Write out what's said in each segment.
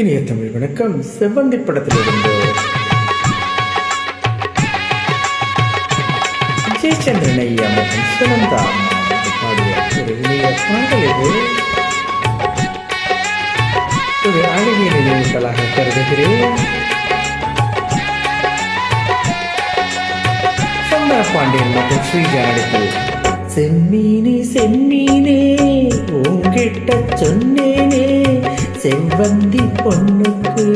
இனிய தமிழ் வணக்கம். செவ்வந்தி படத்திலிருந்து ஜெயச்சந்திரன் ஐயா மற்றும் சுனந்தா பாடிய ஒரு இனிய பாடல் இது. ஒரு அழகிய நினைவுகளாக கருதுகிறேன். பாண்டியன் மற்றும் ஸ்ரீஜா நடிப்பில் செம்மீனே செம்மீனே உங்கிட்ட சொன்னேனே செவ்வந்தி பொண்ணுக்கு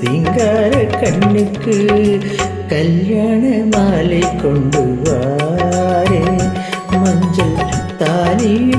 சிங்கார கண்ணுக்கு கல்யாண மாலை கொண்டு வாரே. மஞ்சள் தாலியும்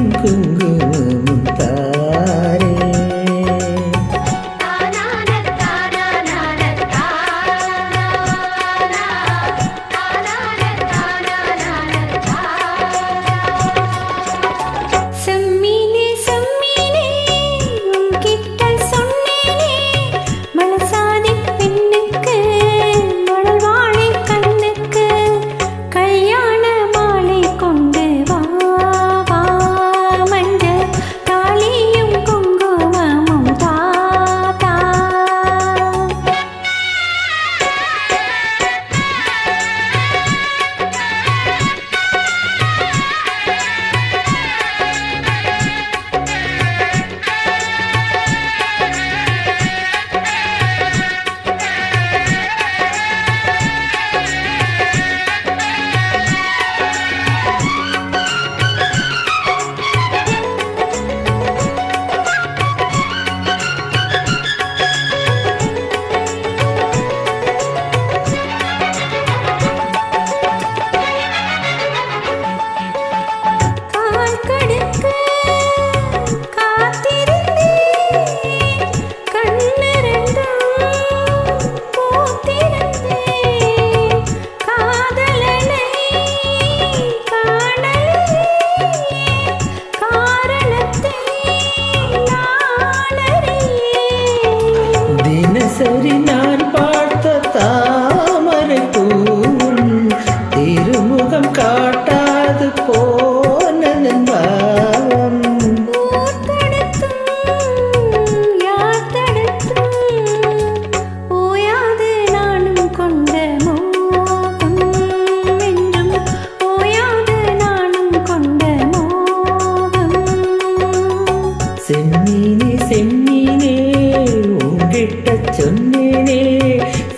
கிட்ட சொன்னேனே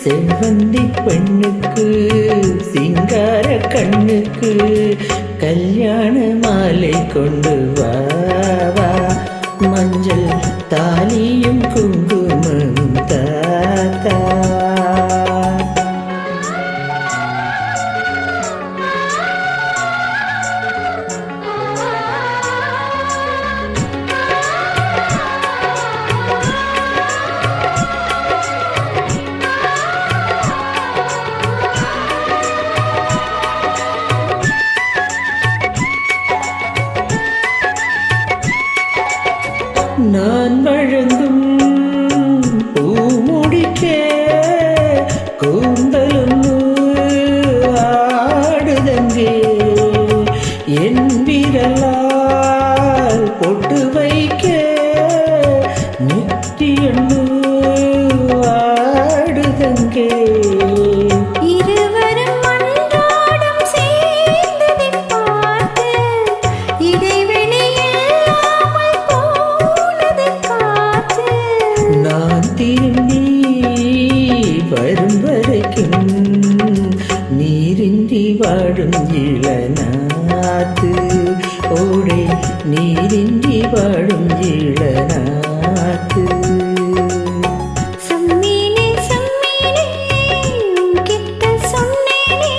செல்வந்தி பெண்ணுக்கு சிங்கார கண்ணுக்கு கல்யாண மாலை கொண்டு வா மஞ்சள் தாலியும் குங்குமம் தாத்தா. வாழும் இளநாத்து ஓடை நீரின்றி வாழும் இளநாத்து. செம்மீனே செம்மீனே உன்கிட்ட சொன்னேனே